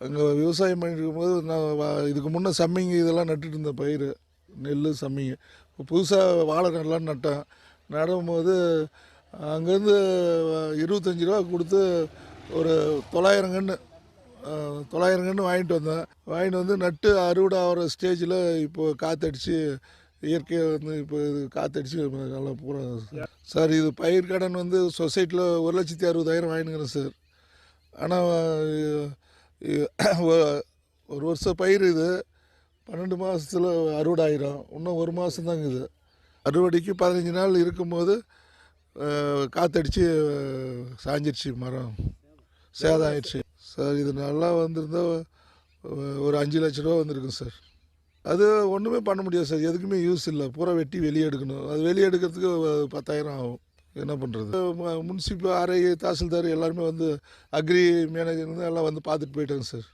அங்கே விவசாயம் பண்ணிட்டு இருக்கும்போது நான் இதுக்கு முன்னே சம்மிங்க இதெல்லாம் நட்டுட்டு இருந்தேன் பயிர் நெல் சம்மிங்க. இப்போ புதுசாக வாழை நடலான்னு நட்டேன். நடும்போது அங்கேருந்து இருபத்தஞ்சி ரூபா கொடுத்து ஒரு தொள்ளாயிரம் கன்று தொள்ளாயிரம் கன்று வாங்கிட்டு வந்தேன். வாங்கிட்டு வந்து நட்டு அறுவடை ஆகிற ஸ்டேஜில் இப்போது காற்றடிச்சு இயற்கையை வந்து இப்போ இது காற்றடிச்சு நல்லா பூரா சார் இது பயிர் கடன் வந்து சொசைட்டியில் ஒரு லட்சத்தி அறுபதாயிரம் வாங்கினுக்கிறேன் சார். ஆனால் ஒரு வருஷம் பயிர் இது. பன்னெண்டு மாதத்தில் அறுவடை இன்னும் ஒரு மாதம்தாங்க இது. அறுவடைக்கு பதினஞ்சு நாள் இருக்கும்போது அஹ், காத்தடிச்சு சாஞ்சிருச்சு மரம். சேதம் ஆயிடுச்சு. சார் இது நல்லா வந்திருந்தா ஒரு அஞ்சு லட்ச ரூபா வந்திருக்கும் சார். அது ஒன்றுமே பண்ண முடியாது சார். எதுக்குமே யூஸ் இல்லை. பூரா வெட்டி வெளியே எடுக்கணும். அது வெளியே எடுக்கிறதுக்கு பத்தாயிரம் ஆகும். என்ன பண்ணுறது முன்சிபல் ஆர்ஐ தாசில்தார் எல்லாருமே வந்து அக்ரி மேனேஜர் எல்லாம் வந்து பார்த்துட்டு போயிட்டாங்க சார்.